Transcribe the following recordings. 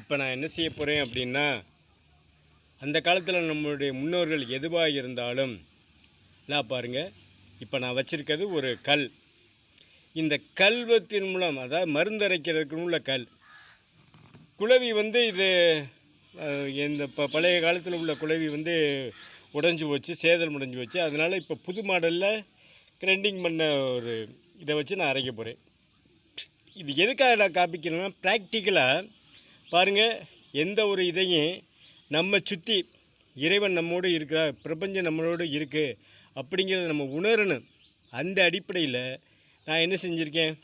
இப்போ நான் என்ன செய்ய போகிறேன் அப்படின்னா அந்த காலத்தில் நம்மளுடைய முன்னோர்கள் எதுவாக இருந்தாலும் நான் பாருங்கள் இப்போ நான் வச்சுருக்கிறது ஒரு கல். இந்த கல்வத்தின் மூலம் அதாவது மருந்தரைக்கிறதுக்கு உள்ள கல். குழவி வந்து இது இந்த ப பழைய காலத்தில் உள்ள குழவி வந்து உடஞ்சி போச்சு சேதல் முடிஞ்சு போச்சு. அதனால் இப்போ புது மாடலில் கிரைண்டிங் பண்ண ஒரு இதை வச்சு நான் அரைக்க போகிறேன் இது எதுக்காக நான் காப்பிக்கிறேன்னா ப்ராக்டிக்கலாக பாருங்கள் எந்த ஒரு இதையும் நம்ம சுற்றி இறைவன் நம்மோடு இருக்கிறார் பிரபஞ்சம் நம்மளோடு இருக்குது அப்படிங்கிறத நம்ம உணரணும். அந்த அடிப்படையில் நான் என்ன செஞ்சுருக்கேன்?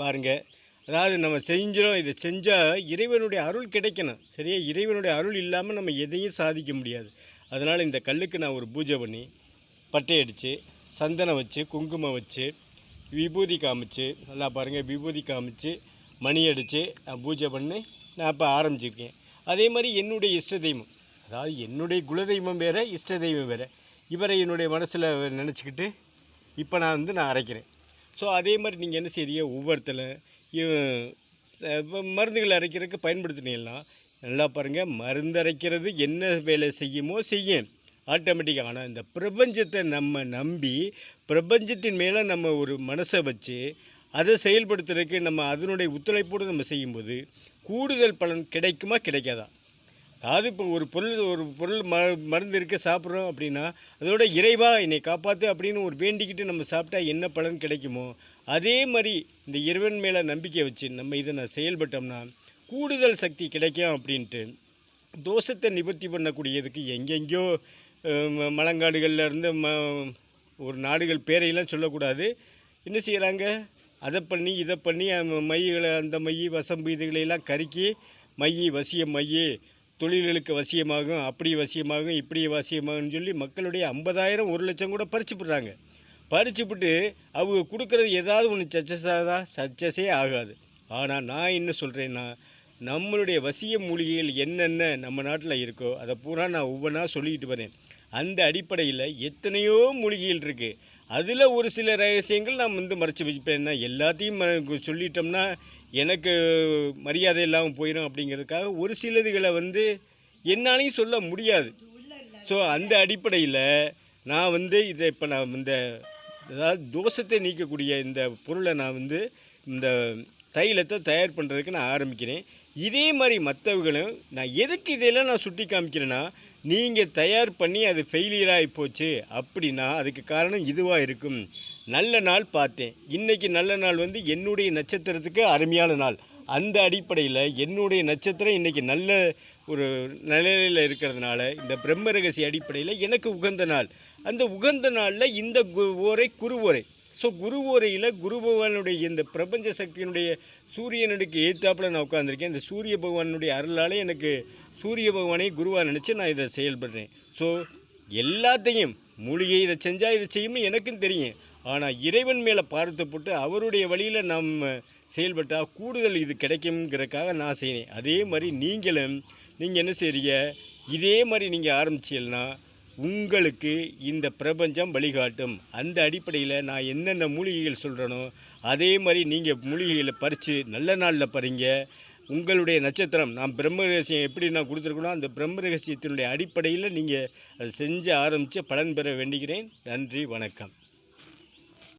பாருங்கள் அதாவது நம்ம செஞ்சிடும் இதை செஞ்சால் இறைவனுடைய அருள் கிடைக்கணும். சரியா? இறைவனுடைய அருள் இல்லாமல் நம்ம எதையும் சாதிக்க முடியாது. அதனால் இந்த கல்லுக்கு நான் ஒரு பூஜை பண்ணி பட்டை அடித்து சந்தனம் வச்சு குங்குமம் வச்சு விபூதி காமிச்சு நல்லா பாருங்கள் விபூதி காமிச்சு மணி அடித்து நான் பூஜை பண்ணி நான் இப்போ ஆரம்பிச்சிருக்கேன். அதே மாதிரி என்னுடைய இஷ்ட தெய்வம். அதாவது என்னுடைய குலதெய்வம் வேறு இஷ்ட தெய்வம் வேறு. இவரை என்னுடைய மனசில் நினச்சிக்கிட்டு இப்போ நான் வந்து நான் அரைக்கிறேன். ஸோ அதே மாதிரி நீங்கள் என்ன செய்றீங்க? ஒவ்வொருத்தில் மருந்துகள் அரைக்கிறதுக்கு பயன்படுத்தினீங்கன்னா நல்லா பாருங்கள் மருந்து அரைக்கிறது என்ன வேலை செய்யுமோ செய்யும். ஆட்டோமேட்டிக்காக ஆனால் இந்த பிரபஞ்சத்தை நம்ம நம்பி பிரபஞ்சத்தின் மேலே நம்ம ஒரு மனசை வச்சு அதை செயல்படுத்துறதுக்கு நம்ம அதனுடைய ஒத்துழைப்போடு நம்ம செய்யும்போது கூடுதல் பலன் கிடைக்குமா கிடைக்காதா? அதாவது இப்போ ஒரு பொருள் ஒரு பொருள் ம மருந்து இருக்க சாப்பிட்றோம் அப்படின்னா அதோட இறைவா என்னை காப்பாற்று அப்படின்னு ஒரு வேண்டிக்கிட்டு நம்ம சாப்பிட்டா என்ன பலன் கிடைக்குமோ அதே மாதிரி இந்த இறைவன் மேலே நம்பிக்கை வச்சு நம்ம இதை நான் செயல்பட்டோம்னா கூடுதல் சக்தி கிடைக்கும் அப்படின்ட்டு தோஷத்தை நிவர்த்தி பண்ணக்கூடியதுக்கு எங்கெங்கேயோ மலங்காடுகளில் மலங்காடுகள்ல இருந்து ம ஒரு நாடுகள் பேரையெல்லாம் சொல்லக்கூடாது. என்ன செய்கிறாங்க அதை பண்ணி இதை பண்ணி அந்த அந்த மை வசம்பு இதுகளையெல்லாம் கருக்கி மை வசியம் மை தொழில்களுக்கு வசியமாகும் அப்படி வசியமாகும் இப்படி வசியமாகும்னு சொல்லி மக்களுடைய ஐம்பதாயிரம் ஒரு லட்சம் கூட பறிச்சு விடுறாங்க. பறிச்சு விட்டு அவங்க கொடுக்குறது ஏதாவது ஒன்று சச்சஸ் ஆகுதா சச்சஸே ஆகாது. ஆனால் நான் என்ன சொல்கிறேன்னா நம்மளுடைய வசிய மூலிகைகள் என்னென்ன நம்ம நாட்டில் இருக்கோ அதை பூரா நான் ஒவ்வொன்றா சொல்லிக்கிட்டு வரேன். அந்த அடிப்படையில் எத்தனையோ மூலிகைகள் இருக்குது அதில் ஒரு சில ரகசியங்கள் நான் வந்து மறைச்சி வச்சுப்பேன். எல்லாத்தையும் சொல்லிட்டோம்னா எனக்கு மரியாதை இல்லாமல் போயிடும் அப்படிங்கிறதுக்காக ஒரு சிலதுகளை வந்து என்னாலையும் சொல்ல முடியாது. ஸோ அந்த அடிப்படையில் நான் வந்து இதை இப்போ நான் இந்த அதாவது தோஷத்தை நீக்கக்கூடிய இந்த பொருளை நான் வந்து இந்த தைலத்தை தயார் பண்ணுறதுக்கு நான் ஆரம்பிக்கிறேன். இதே மாதிரி மற்றவர்களும் நான் எதுக்கு இதெல்லாம் நான் சுட்டி காமிக்கிறேன்னா நீங்கள் தயார் பண்ணி அது ஃபெயிலியராகி போச்சு அப்படின்னா அதுக்கு காரணம் இதுவாக இருக்கும். நல்ல நாள் பார்த்தேன். இன்றைக்கி நல்ல நாள் வந்து என்னுடைய நட்சத்திரத்துக்கு அருமையான நாள். அந்த அடிப்படையில் என்னுடைய நட்சத்திரம் இன்றைக்கி நல்ல ஒரு நிலையில் இருக்கிறதுனால இந்த பிரம்ம ரகசிய அடிப்படையில் எனக்கு உகந்த நாள். அந்த உகந்த நாளில் இந்த கு ஓரை குரு ஓரை ஸோ குரு ஓரையில் குரு பகவானுடைய இந்த பிரபஞ்ச சக்தியினுடைய சூரியனுக்கு ஏத்தாப்புல நான் உட்காந்துருக்கேன் இந்த சூரிய பகவானுடைய அருளாலே எனக்கு சூரிய பகவானை குருவாக நினச்சி நான் இதை செயல்படுறேன். ஸோ எல்லாத்தையும் மூலிகை இதை செஞ்சால் இதை செய்யும்னு எனக்கும் தெரியும். ஆனால் இறைவன் மேலே பார்த்து போட்டு அவருடைய வழியில் நம்ம செயல்பட்டால் கூடுதல் இது கிடைக்குங்கிறதுக்காக நான் செய்கிறேன் அதே மாதிரி நீங்களும் நீங்கள் என்ன செய்கிறீங்க இதே மாதிரி நீங்கள் ஆரம்பிச்சீங்கன்னா உங்களுக்கு இந்த பிரபஞ்சம் வழிகாட்டும். அந்த அடிப்படையில் நான் என்னென்ன மூலிகைகள் சொல்கிறேனோ அதே மாதிரி நீங்கள் மூலிகைகளை பறித்து நல்ல நாளில் பறிங்க. உங்களுடைய நட்சத்திரம் நான் பிரம்ம ரகசியம் எப்படி நான் கொடுத்துருக்கணும் அந்த பிரம்ம ரகசியத்தினுடைய அடிப்படையில் நீங்கள் அதை செஞ்சு ஆரம்பித்து பலன் பெற வேண்டுகிறேன் நன்றி வணக்கம்.